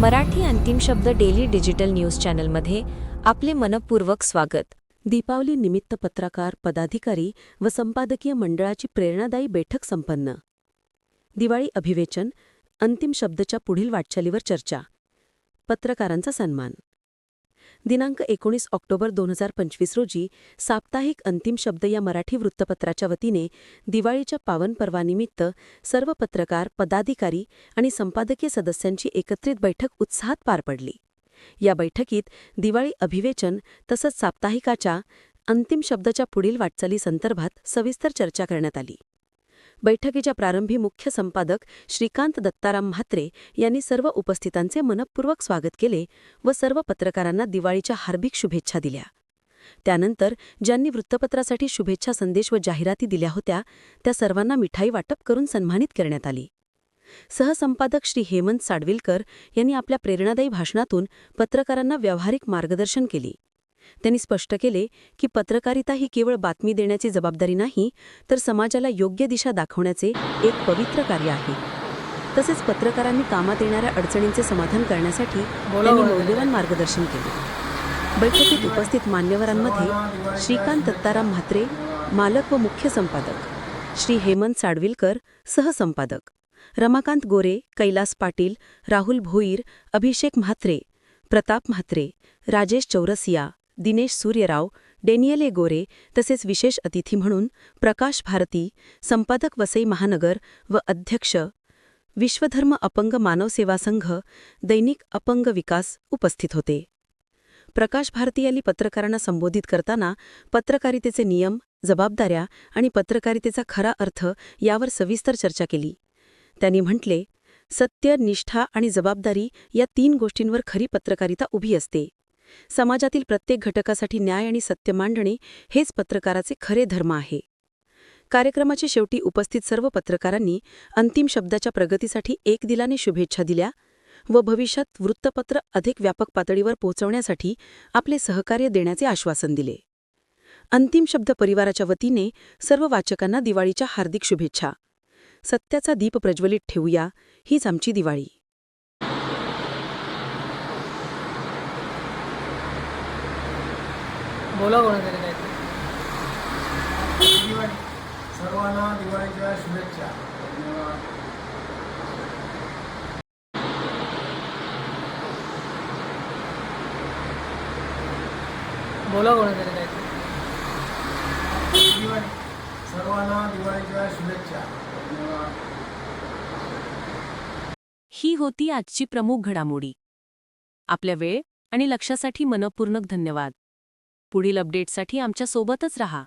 मराठी अंतिम शब्द daily digital news चॅनलमध्ये आपले मनपूर्वक स्वागत. दीपावली निमित्त पत्रकार पदाधिकारी व संपादकीय मंडळाची प्रेरणादायी बैठक संपन्न. दिवाळी अभिवेचन अंतिम शब्दच्या पुढील वाटचालीवर चर्चा. पत्रकारांचा सन्मान. दिनांक एकोणीस ऑक्टोबर दोन हजार पंचवीस रोजी साप्ताहिक अंतिम शब्द या मराठी वृत्तपत्राच्या वतीने दिवाळीच्या पावन पर्वानिमित्त सर्व पत्रकार पदाधिकारी आणि संपादकीय सदस्यांची एकत्रित बैठक उत्साहात पार पडली. या बैठकीत दिवाळी अभिवेचन तसंच साप्ताहिकाच्या अंतिम शब्दाच्या पुढील वाटचालीसंदर्भात सविस्तर चर्चा करण्यात आली. बैठकीच्या प्रारंभी मुख्य संपादक श्रीकांत दत्ताराम म्हात्रे यांनी सर्व उपस्थितांचे मनपूर्वक स्वागत केले व सर्व पत्रकारांना दिवाळीच्या हार्दिक शुभेच्छा दिल्या. त्यानंतर ज्यांनी वृत्तपत्रासाठी शुभेच्छा संदेश व जाहिराती दिल्या होत्या त्या सर्वांना मिठाई वाटप करून सन्मानित करण्यात आली. सहसंपादक श्री हेमंत साडविलकर यांनी आपल्या प्रेरणादायी भाषणातून पत्रकारांना व्यावहारिक मार्गदर्शन केले. त्यांनी स्पष्ट केले की पत्रकारिता ही केवळ बातमी देण्याची जबाबदारी नाही तर समाजाला योग्य दिशा दाखवण्याचे एक पवित्र कार्य आहे. तसेच पत्रकारांनी कामात येणाऱ्या अडचणींचे समाधान करण्यासाठी त्यांनी मौल्यवान मार्गदर्शन केले. बैठकीत उपस्थित मान्यवरांमध्ये श्रीकांत दत्ताराम म्हात्रे मालक व मुख्य संपादक श्री हेमंत साडविलकर सहसंपादक रमाकांत गोरे कैलास पाटील राहुल भोईर अभिषेक म्हात्रे प्रताप म्हात्रे राजेश चौरसिया दिनेश सूर्यराव डेनियले गोरे तसेच विशेष अतिथी म्हणून प्रकाश भारती संपादक वसई महानगर व अध्यक्ष विश्वधर्म अपंग मानव सेवा संघ दैनिक अपंग विकास उपस्थित होते. प्रकाश भारती यांनी पत्रकारांना संबोधित करताना पत्रकारितेचे नियम जबाबदाऱ्या आणि पत्रकारितेचा खरा अर्थ यावर सविस्तर चर्चा केली. त्यांनी म्हटले सत्य निष्ठा आणि जबाबदारी या तीन गोष्टींवर खरी पत्रकारिता उभी असते. समाजातील प्रत्येक घटकासाठी न्याय आणि सत्य मांडणे हेच पत्रकाराचे खरे धर्म आहे. कार्यक्रमाच्या शेवटी उपस्थित सर्व पत्रकारांनी अंतिम शब्दाच्या प्रगतीसाठी एक दिलाने शुभेच्छा दिल्या व भविष्यात वृत्तपत्र अधिक व्यापक पातळीवर पोहोचवण्यासाठी आपले सहकार्य देण्याचे आश्वासन दिले. अंतिम शब्द परिवाराच्या वतीने सर्व वाचकांना दिवाळीच्या हार्दिक शुभेच्छा. सत्याचा दीप प्रज्वलित ठेवूया हीच आमची दिवाळी. बोला कोणाकडे काय सर्वांना दिवाळीच्या शुभेच्छा. बोला कोणाकडे काय सर्वांना दिवाळीच्या शुभेच्छा. ही होती आजची प्रमुख घडामोडी. आपल्या वेळ आणि लक्षासाठी मनपूर्वक धन्यवाद. पुढील अपडेटसाठी आमच्या सोबतच रहा.